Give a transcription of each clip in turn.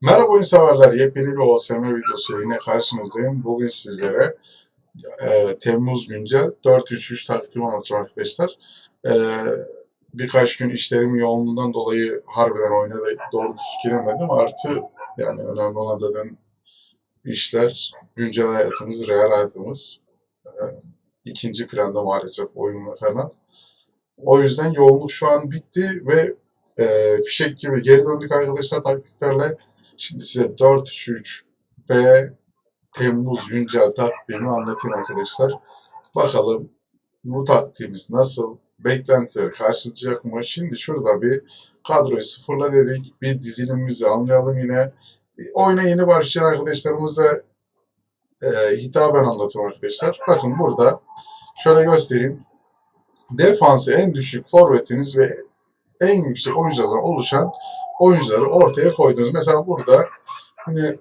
Merhaba oyun severler. Yepyeni bir OSM videosu yine karşınızdayım. Bugün sizlere e, Temmuz güncel 4-3-3 taktiğimi anlatacağım arkadaşlar. E, birkaç gün işlerim yoğunluğundan dolayı harbiden oyuna da doğru düz giremedim. Artı yani önemli olan zaten işler, güncel hayatımız, real hayatımız. E, ikinci planda maalesef oyun ve kanal. O yüzden yoğunluk şu an bitti ve e, fişek gibi geri döndük arkadaşlar taktiklerle. Şimdi size 4-3-3-B Temmuz güncel taktiğimi anlatayım arkadaşlar. Bakalım bu taktiğimiz nasıl? Beklentileri karşılayacak mı? Şimdi şurada bir kadroyu sıfırla dedik. Bir dizilimimizi anlayalım yine. Oyuna yeni başlayan arkadaşlarımıza e, hitaben anlatıyorum arkadaşlar. Bakın burada şöyle göstereyim. Defansı en düşük forvetiniz ve en yüksek oyunculardan oluşan oyuncuları ortaya koydunuz. Mesela burada hani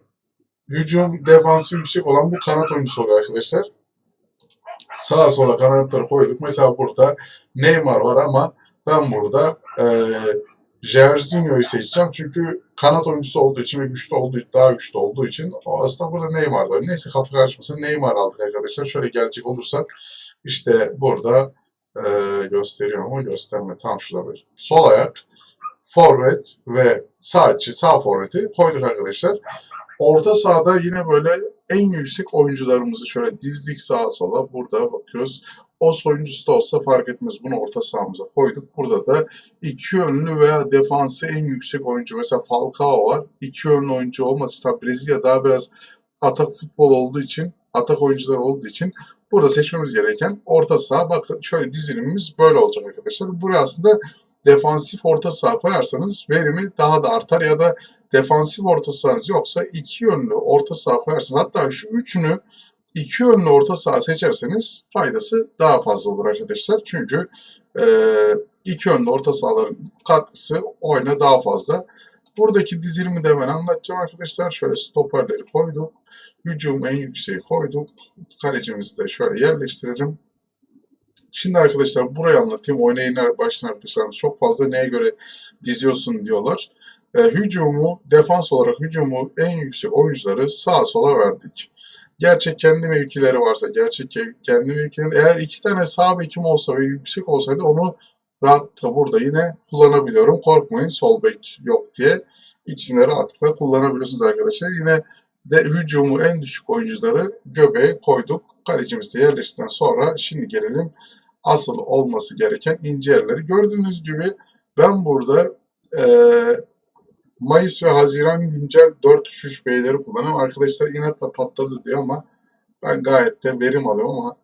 hücum defansı yüksek olan bu kanat oyuncusu oluyor arkadaşlar. Sağa sola kanatları koyduk. Mesela burada Neymar var ama ben burada e, Jairzinho'yu seçeceğim. Çünkü kanat oyuncusu olduğu için ve güçlü olduğu daha güçlü olduğu için o aslında burada Neymar var. Neyse kafa karışmasın Neymar aldık arkadaşlar. Şöyle gelecek olursak işte burada e, gösteriyor mu? Gösterme. Tam şurada bir. Sol ayak, forvet ve sağ sağ forveti koyduk arkadaşlar. Orta sahada yine böyle en yüksek oyuncularımızı şöyle dizdik sağa sola. Burada bakıyoruz. O oyuncusu da olsa fark etmez. Bunu orta sahamıza koyduk. Burada da iki yönlü veya defansı en yüksek oyuncu. Mesela Falcao var. İki yönlü oyuncu olmadı. Tabi Brezilya daha biraz atak futbol olduğu için, atak oyuncular olduğu için burada seçmemiz gereken orta saha. Bakın şöyle dizilimimiz böyle olacak arkadaşlar. Buraya aslında defansif orta saha koyarsanız verimi daha da artar ya da defansif orta sahanız yoksa iki yönlü orta saha koyarsanız hatta şu üçünü iki yönlü orta saha seçerseniz faydası daha fazla olur arkadaşlar. Çünkü e, iki yönlü orta sahaların katkısı oyuna daha fazla. Buradaki dizilimi de hemen anlatacağım arkadaşlar. Şöyle stoperleri koyduk. Hücum en yükseği koyduk. Kalecimizi de şöyle yerleştirelim. Şimdi arkadaşlar burayı anlatayım. Oynayın başlayan arkadaşlarımız çok fazla neye göre diziyorsun diyorlar. E, hücumu, defans olarak hücumu en yüksek oyuncuları sağa sola verdik. Gerçek kendi mevkileri varsa, gerçek kendi mevkileri, eğer iki tane sağ bekim olsa ve yüksek olsaydı onu rahatlıkla burada yine kullanabiliyorum. Korkmayın sol bek yok diye. İkisini rahatlıkla kullanabiliyorsunuz arkadaşlar. Yine de hücumu en düşük oyuncuları göbeğe koyduk. Kalecimizi de yerleştirdikten sonra şimdi gelelim asıl olması gereken ince yerleri. Gördüğünüz gibi ben burada e, Mayıs ve Haziran güncel 4-3-3 B'leri kullanıyorum. Arkadaşlar inatla patladı diyor ama ben gayet de verim alıyorum ama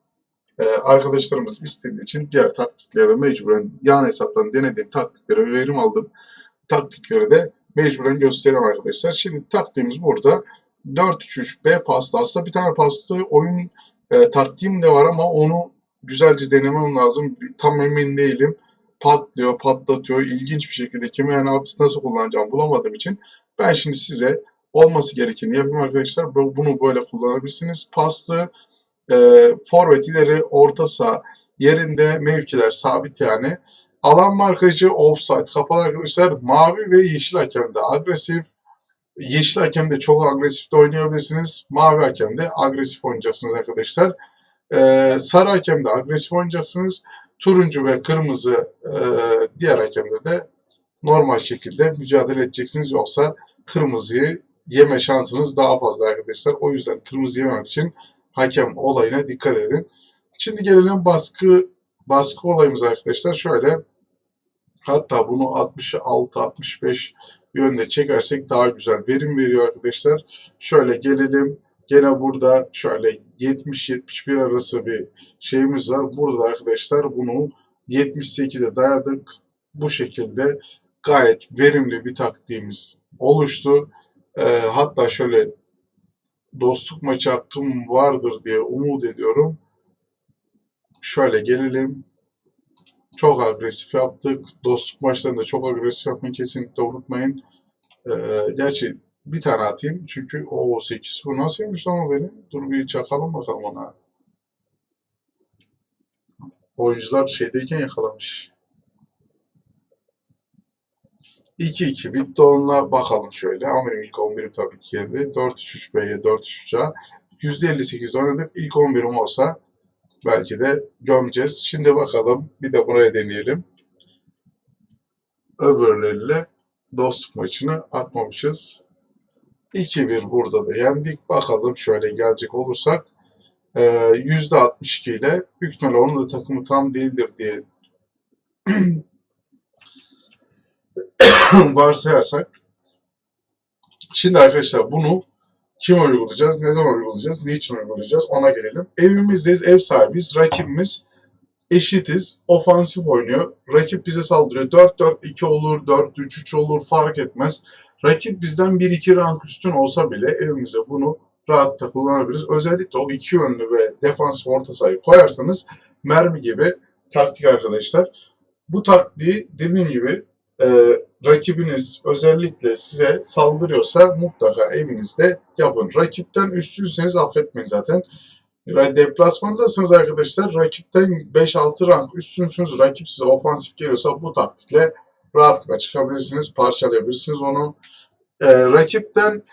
e, arkadaşlarımız istediği için diğer taktikleri de mecburen yan hesaptan denediğim taktikleri verim aldım. Taktikleri de mecburen gösteriyorum arkadaşlar. Şimdi taktiğimiz burada 4-3-3 B pasta. Aslında bir tane pasta oyun e, taktiğim de var ama onu güzelce denemem lazım. Tam emin değilim. Patlıyor, patlatıyor. İlginç bir şekilde kime yani nasıl kullanacağım bulamadığım için ben şimdi size olması gerekeni yapayım arkadaşlar. Bunu böyle kullanabilirsiniz. Paslı, e, forvet ileri, orta saha yerinde mevkiler sabit yani. Alan markacı offside kapalı arkadaşlar. Mavi ve yeşil hakemde agresif. Yeşil hakemde çok agresif de oynayabilirsiniz. Mavi hakemde agresif oynayacaksınız arkadaşlar. Ee, sarı hakemde agresif oynayacaksınız. Turuncu ve kırmızı e, diğer hakemde de normal şekilde mücadele edeceksiniz. Yoksa kırmızıyı yeme şansınız daha fazla arkadaşlar. O yüzden kırmızı yememek için hakem olayına dikkat edin. Şimdi gelelim baskı baskı olayımız arkadaşlar. Şöyle hatta bunu 66-65 yönde çekersek daha güzel verim veriyor arkadaşlar. Şöyle gelelim. Gene burada şöyle 70-71 arası bir şeyimiz var. Burada arkadaşlar bunu 78'e dayadık. Bu şekilde gayet verimli bir taktiğimiz oluştu. Ee, hatta şöyle dostluk maçı hakkım vardır diye umut ediyorum. Şöyle gelelim. Çok agresif yaptık. Dostluk maçlarında çok agresif yapmayı kesinlikle unutmayın. Ee, gerçi bir tane atayım. Çünkü o 8 bu nasılmış ama beni. Dur bir çakalım bakalım ona. Oyuncular şeydeyken yakalamış. 2-2 bitti onunla bakalım şöyle. Ama ilk 11'im tabii ki geldi. 4-3-3B'ye 4-3-3'e. %58 oynadık. İlk 11'im olsa belki de gömeceğiz. Şimdi bakalım bir de buraya deneyelim. Öbürleriyle dostluk maçını atmamışız. 2-1 burada da yendik. Bakalım şöyle gelecek olursak e, %62 ile büyük ihtimalle onun da takımı tam değildir diye varsayarsak. Şimdi arkadaşlar bunu kim uygulayacağız, ne zaman uygulayacağız, niçin uygulayacağız ona gelelim. Evimizdeyiz, ev sahibiyiz, rakibimiz eşitiz, ofansif oynuyor. Rakip bize saldırıyor. 4-4-2 olur, 4-3-3 olur fark etmez. Rakip bizden 1-2 rank üstün olsa bile evimize bunu rahatlıkla kullanabiliriz. Özellikle o iki yönlü ve defans orta sahayı koyarsanız mermi gibi taktik arkadaşlar. Bu taktiği dediğim gibi e, rakibiniz özellikle size saldırıyorsa mutlaka evinizde yapın. Rakipten üstünseniz affetmeyin zaten. Deplasmandasınız arkadaşlar. Rakipten 5-6 rank üstünsünüz. Rakip size ofansif geliyorsa bu taktikle rahatlıkla çıkabilirsiniz. Parçalayabilirsiniz onu. Ee, rakipten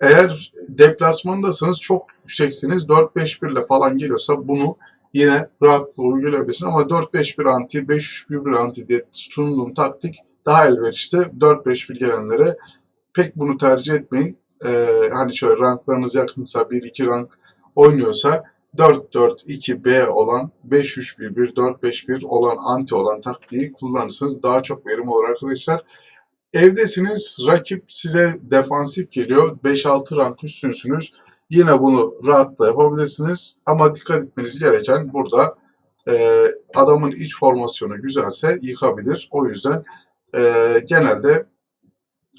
eğer deplasmandasınız çok yükseksiniz 4-5-1 ile falan geliyorsa bunu yine rahatlıkla uygulayabilirsiniz. Ama 4-5-1 anti, 5-3-1 anti diye sunduğum taktik daha elverişli. 4-5-1 gelenlere pek bunu tercih etmeyin. Ee, hani şöyle ranklarınız yakınsa 1-2 rank oynuyorsa 4-4-2-B olan 5-3-1-1, 4-5-1 olan anti olan taktiği kullanırsanız daha çok verim olur arkadaşlar. Evdesiniz, rakip size defansif geliyor, 5-6 rank üstünsünüz. Yine bunu rahatla yapabilirsiniz. Ama dikkat etmeniz gereken burada e, adamın iç formasyonu güzelse yıkabilir. O yüzden e, genelde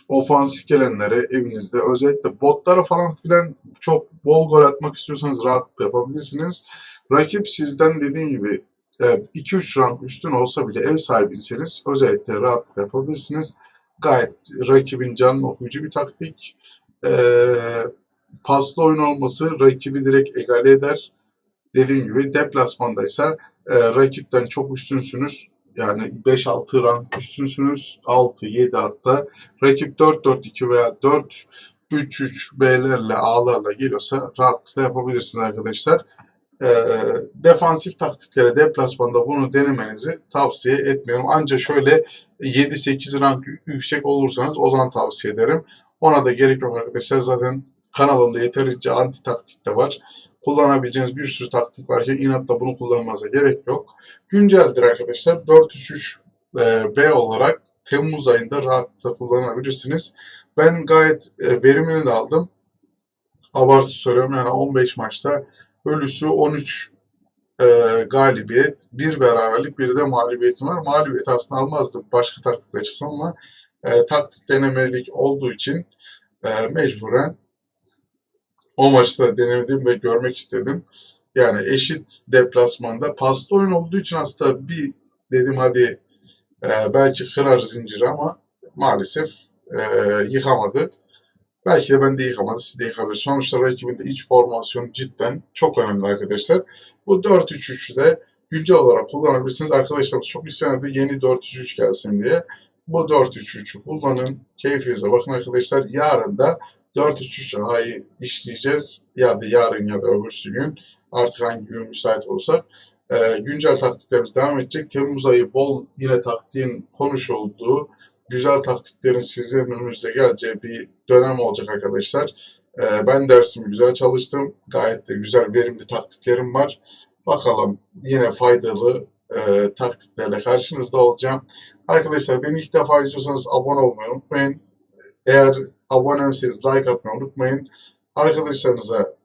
ofansif gelenlere evinizde özellikle botlara falan filan çok bol gol atmak istiyorsanız rahatlıkla yapabilirsiniz. Rakip sizden dediğim gibi 2-3 rank üstün olsa bile ev sahibiyseniz özellikle rahatlıkla yapabilirsiniz. Gayet rakibin canını okuyucu bir taktik. Ee, paslı oyun olması rakibi direkt egale eder. Dediğim gibi deplasmandaysa e, rakipten çok üstünsünüz. Yani 5-6 rank üstünsünüz. 6-7 hatta. Rakip 4-4-2 veya 4-3-3 B'lerle A'larla geliyorsa rahatlıkla yapabilirsiniz arkadaşlar. E, defansif taktiklere deplasmanda bunu denemenizi tavsiye etmiyorum. Ancak şöyle 7-8 rank yüksek olursanız o zaman tavsiye ederim. Ona da gerek yok arkadaşlar. Zaten kanalımda yeterince anti taktik de var. Kullanabileceğiniz bir sürü taktik varken inatla bunu kullanmanıza gerek yok. Günceldir arkadaşlar. 4-3-3 e, olarak Temmuz ayında rahatlıkla kullanabilirsiniz. Ben gayet e, verimini de aldım. Abartı söylüyorum yani 15 maçta ölüsü 13 e, galibiyet, bir beraberlik, bir de mağlubiyetim var. Mağlubiyet aslında almazdım başka taktik açısından ama e, taktik denemelik olduğu için e, mecburen o maçta denedim ve görmek istedim. Yani eşit deplasmanda paslı oyun olduğu için aslında bir dedim hadi e, belki kırar zinciri ama maalesef e, yıkamadı. Belki de ben de yıkamadı, siz de yıkabilir. Sonuçta rakibin de iç formasyonu cidden çok önemli arkadaşlar. Bu 4-3-3'ü de güncel olarak kullanabilirsiniz. Arkadaşlarımız çok isyan ediyor yeni 4-3-3 gelsin diye. Bu 4-3-3'ü kullanın. Keyfinize bakın arkadaşlar. Yarın da 4-3-3 ayı işleyeceğiz. Ya da yarın ya da öbürsü gün artık hangi gün müsait olursak e, güncel taktiklerimiz devam edecek. Temmuz ayı bol yine taktiğin konuşulduğu güzel taktiklerin sizlerin önünüzde geleceği bir dönem olacak arkadaşlar. E, ben dersimi güzel çalıştım. Gayet de güzel verimli taktiklerim var. Bakalım yine faydalı e, taktiklerle karşınızda olacağım. Arkadaşlar beni ilk defa izliyorsanız abone olmayı unutmayın. Eğer abonemseniz like atmayı unutmayın. Arkadaşlarınıza,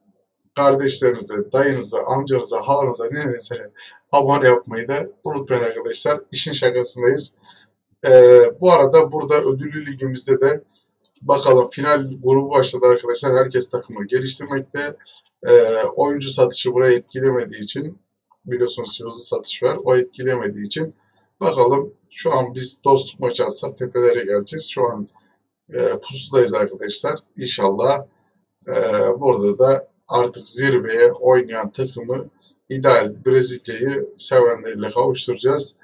kardeşlerinize, dayınıza, amcanıza, halanıza, nenenize abone yapmayı da unutmayın arkadaşlar. İşin şakasındayız. Ee, bu arada burada ödüllü ligimizde de bakalım final grubu başladı arkadaşlar. Herkes takımı geliştirmekte. Ee, oyuncu satışı buraya etkilemediği için biliyorsunuz hızlı satış var. O etkilemediği için bakalım şu an biz dostluk maçı atsak tepelere geleceğiz. Şu an e, pusudayız arkadaşlar. İnşallah e, burada da artık zirveye oynayan takımı ideal Brezilya'yı sevenleriyle kavuşturacağız.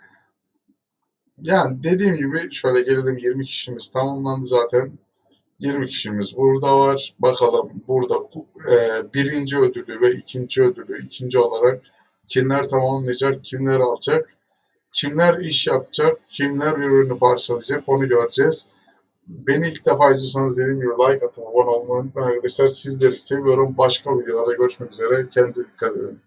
Yani dediğim gibi şöyle gelelim 20 kişimiz tamamlandı zaten. 20 kişimiz burada var. Bakalım burada e, birinci ödülü ve ikinci ödülü ikinci olarak kimler tamamlayacak, kimler alacak, kimler iş yapacak, kimler birbirini parçalayacak onu göreceğiz. Beni ilk defa izliyorsanız dediğim gibi like atıp abone olmayı unutmayın arkadaşlar. Sizleri seviyorum. Başka videolarda görüşmek üzere. Kendinize dikkat edin.